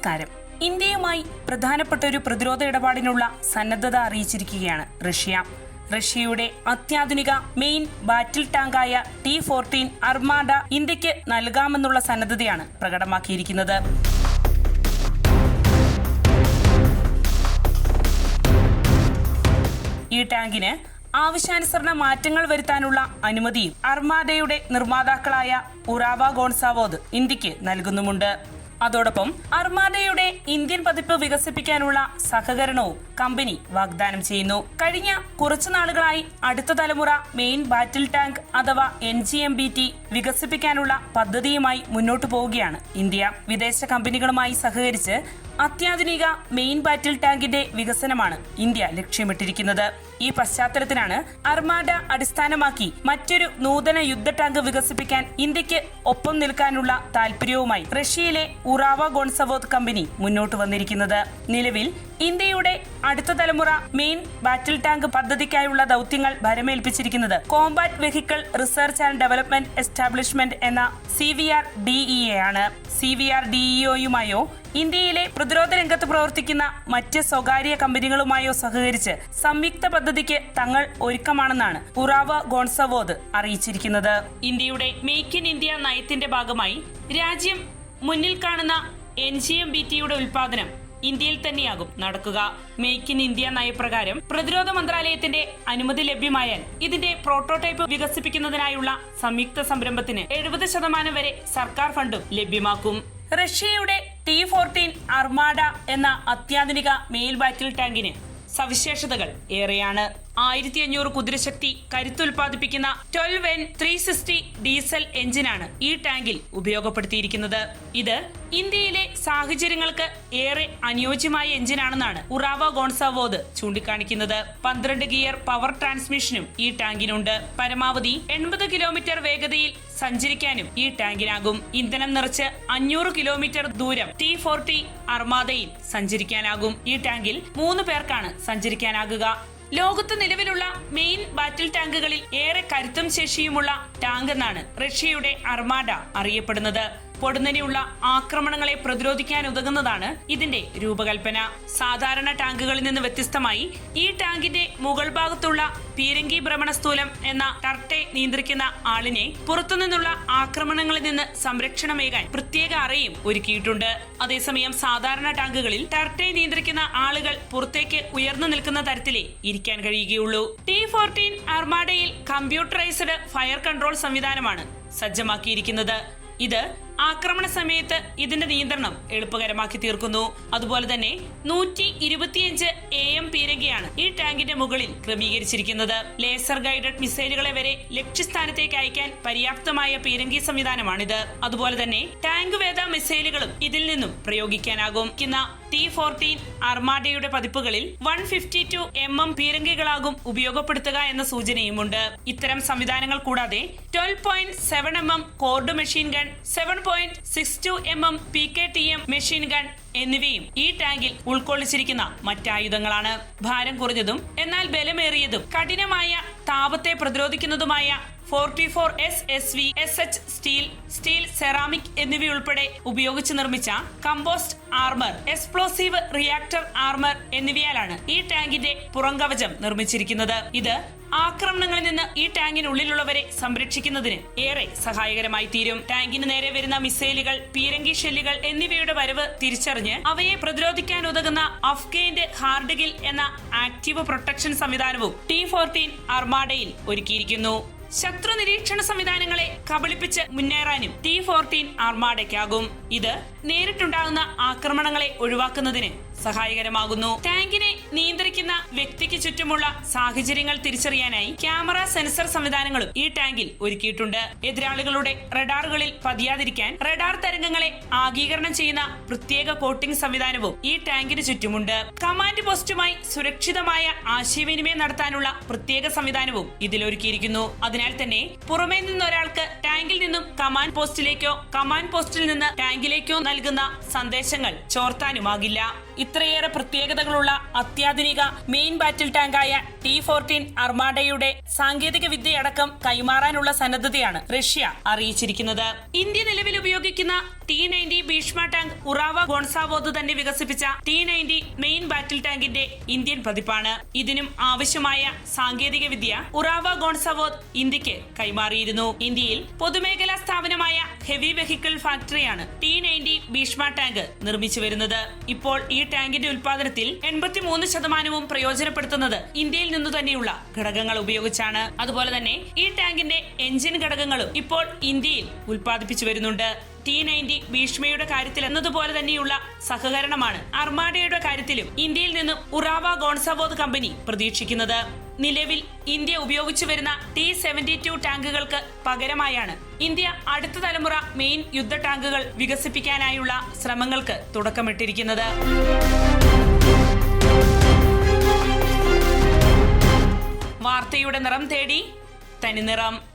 നമസ്കാരം. ഇന്ത്യയുമായി പ്രധാനപ്പെട്ട ഒരു പ്രതിരോധ ഇടപാടിനുള്ള സന്നദ്ധത അറിയിച്ചിരിക്കുകയാണ് റഷ്യ. റഷ്യയുടെ അത്യാധുനിക മെയിൻ ബാറ്റിൽ ടാങ്കായ ടി ഫോർട്ടീൻ അർമാഡ ഇന്ത്യയ്ക്ക് നൽകാമെന്നുള്ള സന്നദ്ധതയാണ് പ്രകടമാക്കിയിരിക്കുന്നത്. ഈ ടാങ്കിന് ആവശ്യാനുസരണ മാറ്റങ്ങൾ വരുത്താനുള്ള അനുമതിയും അർമാദയുടെ നിർമ്മാതാക്കളായ ഉറാവ ഗോൺസാവോദ് ഇന്ത്യയ്ക്ക് നൽകുന്നുമുണ്ട്. അതോടൊപ്പം അർമാദയുടെ ഇന്ത്യൻ പതിപ്പ് വികസിപ്പിക്കാനുള്ള സഹകരണവും കമ്പനി വാഗ്ദാനം ചെയ്യുന്നു. കഴിഞ്ഞ കുറച്ചു നാളുകളായി അടുത്ത തലമുറ മെയിൻ ബാറ്റിൽ ടാങ്ക് അഥവാ N G M B T വികസിപ്പിക്കാനുള്ള പദ്ധതിയുമായി മുന്നോട്ടു പോവുകയാണ് ഇന്ത്യ. വിദേശ കമ്പനികളുമായി സഹകരിച്ച് അത്യാധുനിക മെയിൻ ബാറ്റിൽ ടാങ്കിന്റെ വികസനമാണ് ഇന്ത്യ ലക്ഷ്യമിട്ടിരിക്കുന്നത്. ഈ പശ്ചാത്തലത്തിലാണ് അർമാഡ അടിസ്ഥാനമാക്കി മറ്റൊരു നൂതന യുദ്ധ ടാങ്ക് വികസിപ്പിക്കാൻ ഇന്ത്യയ്ക്ക് ഒപ്പം നിൽക്കാനുള്ള താൽപര്യവുമായി റഷ്യയിലെ ഉറാവ ഗോൺസവോത് കമ്പനി മുന്നോട്ട് വന്നിരിക്കുന്നത്. നിലവിൽ ഇന്ത്യയുടെ അടുത്ത തലമുറ മെയിൻ ബാറ്റിൽ ടാങ്ക് പദ്ധതിക്കായുള്ള ദൗത്യങ്ങൾ ഭരമേൽപ്പിച്ചിരിക്കുന്നത് combat vehicle research and development establishment എന്ന C V R D E ആണ്. സി വി ആർ ഡിഇഒയുമായോ ഇന്ത്യയിലെ പ്രതിരോധ രംഗത്ത് പ്രവർത്തിക്കുന്ന മറ്റ് സ്വകാര്യ കമ്പനികളുമായോ സഹകരിച്ച് സംയുക്ത പദ്ധതിക്ക് തങ്ങൾ ഒരുക്കമാണെന്നാണ് ഉറാവ ഗോൺസവോദ് അറിയിച്ചിരിക്കുന്നത്. ഇന്ത്യയുടെ മേക്ക് ഇൻ ഇന്ത്യ നയത്തിന്റെ ഭാഗമായി രാജ്യം മുന്നിൽ കാണുന്ന എൻ ജി എം ബി ടിയുടെ ഉൽപാദനം ഇന്ത്യയിൽ തന്നെയാകും നടക്കുക. മേക്ക് ഇൻ ഇന്ത്യ നയപ്രകാരം പ്രതിരോധ മന്ത്രാലയത്തിന്റെ അനുമതി ലഭ്യമായാൽ ഇതിന്റെ പ്രോട്ടോടൈപ്പ് വികസിപ്പിക്കുന്നതിനായുള്ള സംയുക്ത സംരംഭത്തിന് എഴുപത് ശതമാനം വരെ സർക്കാർ ഫണ്ടും ലഭ്യമാക്കും. റഷ്യയുടെ ടി ഫോർട്ടീൻ അർമാഡ എന്ന അത്യാധുനിക മെയിൽ ബാറ്റിൽ ടാങ്കിന് സവിശേഷതകൾ ഏറെയാണ്. ആയിരത്തി അഞ്ഞൂറ് കുതിരശക്തി കരുത്തുൽപാദിപ്പിക്കുന്ന twelve N three sixty diesel എഞ്ചിനാണ് ഈ ടാങ്കിൽ ഉപയോഗപ്പെടുത്തിയിരിക്കുന്നത്. ഇത് ഇന്ത്യയിലെ സാഹചര്യങ്ങൾക്ക് ഏറെ അനുയോജ്യമായ എഞ്ചിനാണെന്നാണ് ഉറാവ ഗോൺസാവോദ് ചൂണ്ടിക്കാണിക്കുന്നത്. പന്ത്രണ്ട് ഗിയർ പവർ ട്രാൻസ്മിഷനും ഈ ടാങ്കിനുണ്ട്. പരമാവധി എൺപത് കിലോമീറ്റർ വേഗതയിൽ സഞ്ചരിക്കാനും ഈ ടാങ്കിനാകും. ഇന്ധനം നിറച്ച് അഞ്ഞൂറ് കിലോമീറ്റർ ദൂരം ടി ഫോർട്ടി അർമാദയിൽ സഞ്ചരിക്കാനാകും. ഈ ടാങ്കിൽ മൂന്ന് പേർക്കാണ് സഞ്ചരിക്കാനാകുക. ലോകത്ത് നിലവിലുള്ള മെയിൻ ബാറ്റിൽ ടാങ്കുകളിൽ ഏറെ കരുത്തും ശേഷിയുമുള്ള ടാങ്ക് എന്നാണ് റഷ്യയുടെ അർമാഡ അറിയപ്പെടുന്നത്. പൊടുന്നനെയുള്ള ആക്രമണങ്ങളെ പ്രതിരോധിക്കാൻ ഉതകുന്നതാണ് ഇതിന്റെ രൂപകൽപ്പന. സാധാരണ ടാങ്കുകളിൽ നിന്ന് വ്യത്യസ്തമായി ഈ ടാങ്കിന്റെ മുകൾ ഭാഗത്തുള്ള പീരങ്കി ഭ്രമണ സ്ഥൂലം എന്ന ടർട്ടെ നിയന്ത്രിക്കുന്ന ആളിനെ പുറത്തുനിന്നുള്ള ആക്രമണങ്ങളിൽ നിന്ന് സംരക്ഷണമേകാൻ പ്രത്യേക അറയും ഒരുക്കിയിട്ടുണ്ട്. അതേസമയം സാധാരണ ടാങ്കുകളിൽ ടർട്ടെ നിയന്ത്രിക്കുന്ന ആളുകൾ പുറത്തേക്ക് ഉയർന്നു നിൽക്കുന്ന തരത്തിലേ ഇരിക്കാൻ കഴിയുകയുള്ളൂ. ടി ഫോർട്ടീൻ അർമാഡയിൽ കമ്പ്യൂട്ടറൈസ്ഡ് ഫയർ കൺട്രോൾ സംവിധാനമാണ് സജ്ജമാക്കിയിരിക്കുന്നത്. ഇത് ആക്രമണ സമയത്ത് ഇതിന്റെ നിയന്ത്രണം എളുപ്പകരമാക്കി തീർക്കുന്നു. അതുപോലെ തന്നെ നൂറ്റി ഇരുപത്തിയഞ്ച് എ എം പീരങ്കിയാണ് ഈ ടാങ്കിന്റെ മുകളിൽ ക്രമീകരിച്ചിരിക്കുന്നത്. ലേസർ ഗൈഡഡ് മിസൈലുകളെ വരെ ലക്ഷ്യസ്ഥാനത്തേക്ക് അയക്കാൻ പര്യാപ്തമായ പീരങ്കി സംവിധാനമാണിത്. അതുപോലെ തന്നെ ടാങ്ക് വേദ മിസൈലുകളും ഇതിൽ നിന്നും പ്രയോഗിക്കാനാകും. ടി ഫോർട്ടീൻ അർമാഡയുടെ പതിപ്പുകളിൽ one fifty two M M പീരങ്കികളാകും ഉപയോഗപ്പെടുത്തുക എന്ന സൂചനയുമുണ്ട്. ഇത്തരം സംവിധാനങ്ങൾ കൂടാതെ twelve point seven M M Kord machine gun seven point six two M M P K T M machine gun എന്നിവയും ഈ ടാങ്കിൽ ഉൾക്കൊള്ളിച്ചിരിക്കുന്ന മറ്റായുധങ്ങളാണ്. ഭാരം കുറഞ്ഞതും എന്നാൽ ബലമേറിയതും കഠിനമായ താപത്തെ പ്രതിരോധിക്കുന്നതുമായ forty four S S V S H steel steel ceramic എന്നിവയുൾപ്പെടെ ഉപയോഗിച്ച് നിർമ്മിച്ച composite armour explosive reactive armour എന്നിവയാലാണ് ഈ ടാങ്കിന്റെ പുറംകവചം നിർമ്മിച്ചിരിക്കുന്നത്. ഇത് ആക്രമണങ്ങളിൽ നിന്ന് ഈ ടാങ്കിനുള്ളിലുള്ളവരെ സംരക്ഷിക്കുന്നതിന് ഏറെ സഹായകരമായി തീരും. ടാങ്കിന് നേരെ വരുന്ന മിസൈലുകൾ പീരങ്കി ഷെല്ലുകൾ എന്നിവയുടെ വരവ് തിരിച്ചറിഞ്ഞ് അവയെ പ്രതിരോധിക്കാൻ ഉതകുന്ന അഫ്ഗൈന്റെ ഹാർഡ്ഗിൽ എന്ന ആക്റ്റീവ് പ്രൊട്ടക്ഷൻ സംവിധാനവും ടി ഫോർട്ടീൻ അർമാഡയിൽ ഒരുക്കിയിരിക്കുന്നു. ശത്രു നിരീക്ഷണ സംവിധാനങ്ങളെ കബളിപ്പിച്ച് മുന്നേറാനും ടി ഫോർട്ടീൻ ആർമാഡയ്ക്കാകും ഇത് നേരിട്ടുണ്ടാകുന്ന ആക്രമണങ്ങളെ ഒഴിവാക്കുന്നതിന് സഹായകരമാകുന്നു. ടാങ്കിനെ നിയന്ത്രിക്കുന്ന വ്യക്തിക്ക് ചുറ്റുമുള്ള സാഹചര്യങ്ങൾ തിരിച്ചറിയാനായി ക്യാമറ സെൻസർ സംവിധാനങ്ങളും ഈ ടാങ്കിൽ ഒരുക്കിയിട്ടുണ്ട്. എതിരാളികളുടെ റഡാറുകളിൽ പതിയാതിരിക്കാൻ റഡാർ തരംഗങ്ങളെ ആഗീകരണം ചെയ്യുന്ന പ്രത്യേക കോട്ടിംഗ് സംവിധാനവും ഈ ടാങ്കിന് ചുറ്റുമുണ്ട്. കമാൻഡ് പോസ്റ്റുമായി സുരക്ഷിതമായ ആശയവിനിമയം നടത്താനുള്ള പ്രത്യേക സംവിധാനവും ഇതിലൊരുക്കിയിരിക്കുന്നു അതിനാൽ തന്നെ പുറമേ നിന്ന് ഒരാൾക്ക് ടാങ്കിൽ നിന്നും കമാൻഡ് പോസ്റ്റിലേക്കോ കമാൻഡ് പോസ്റ്റിൽ നിന്ന് ടാങ്കിലേക്കോ നൽകുന്ന സന്ദേശങ്ങൾ ചോർത്താനുമാകില്ല. ഇത്രയേറെ പ്രത്യേകതകളുള്ള അത്യാധുനിക മെയിൻ ബാറ്റിൽ ടാങ്കായ ടി ഫോർട്ടീൻ അർമാഡയുടെ സാങ്കേതിക വിദ്യയടക്കം കൈമാറാനുള്ള സന്നദ്ധതയാണ് റഷ്യ അറിയിച്ചിരിക്കുന്നത്. ഇന്ത്യ നിലവിൽ ഉപയോഗിക്കുന്ന T ninety Bhishma tank Uralvagonzavod തന്നെ വികസിപ്പിച്ച ടി നയന്റി മെയിൻ ബാറ്റിൽ ടാങ്കിന്റെ ഇന്ത്യൻ പതിപ്പാണ്. ഇതിനും ആവശ്യമായ സാങ്കേതിക വിദ്യ ഉറാവ ഗോൺസാവോദ് ഇന്ത്യയ്ക്ക് കൈമാറിയിരുന്നു. ഇന്ത്യയിൽ പൊതുമേഖലാ സ്ഥാപനമായ ഹെവി വെഹിക്കിൾ ഫാക്ടറിയാണ് ടി നയന്റി ഭീഷ്മ ടാങ്ക് നിർമ്മിച്ചു വരുന്നത്. ഇപ്പോൾ ഈ ടാങ്കിന്റെ ഉൽപാദനത്തിൽ എൺപത്തിമൂന്ന് ശതമാനവും പ്രയോജനപ്പെടുത്തുന്നത് ഇന്ത്യയിൽ നിന്നു തന്നെയുള്ള ഘടകങ്ങൾ ഉപയോഗിച്ചാണ്. അതുപോലെ തന്നെ ഈ ടാങ്കിന്റെ എഞ്ചിൻ ഘടകങ്ങളും ഇപ്പോൾ ഇന്ത്യയിൽ ഉൽപ്പാദിപ്പിച്ചു വരുന്നുണ്ട്. ടി നയന്റി ഭീഷ്മയുടെ കാര്യത്തിൽ എന്നതുപോലെ തന്നെയുള്ള സഹകരണമാണ് അർമാഡയുടെ കാര്യത്തിലും ഇന്ത്യയിൽ നിന്നും ഉറാവ ഗോൺസവോദ് കമ്പനി പ്രതീക്ഷിക്കുന്നത്. നിലവിൽ ഇന്ത്യ ഉപയോഗിച്ചു വരുന്ന ടി സെവന്റി ടു ടാങ്കുകൾക്ക് പകരമായാണ് ഇന്ത്യ അടുത്ത തലമുറ മെയിൻ യുദ്ധ ടാങ്കുകൾ വികസിപ്പിക്കാനായുള്ള ശ്രമങ്ങൾക്ക് തുടക്കമിട്ടിരിക്കുന്നത്. വാർത്തയുടെ നിറം തേടി തനിനിറം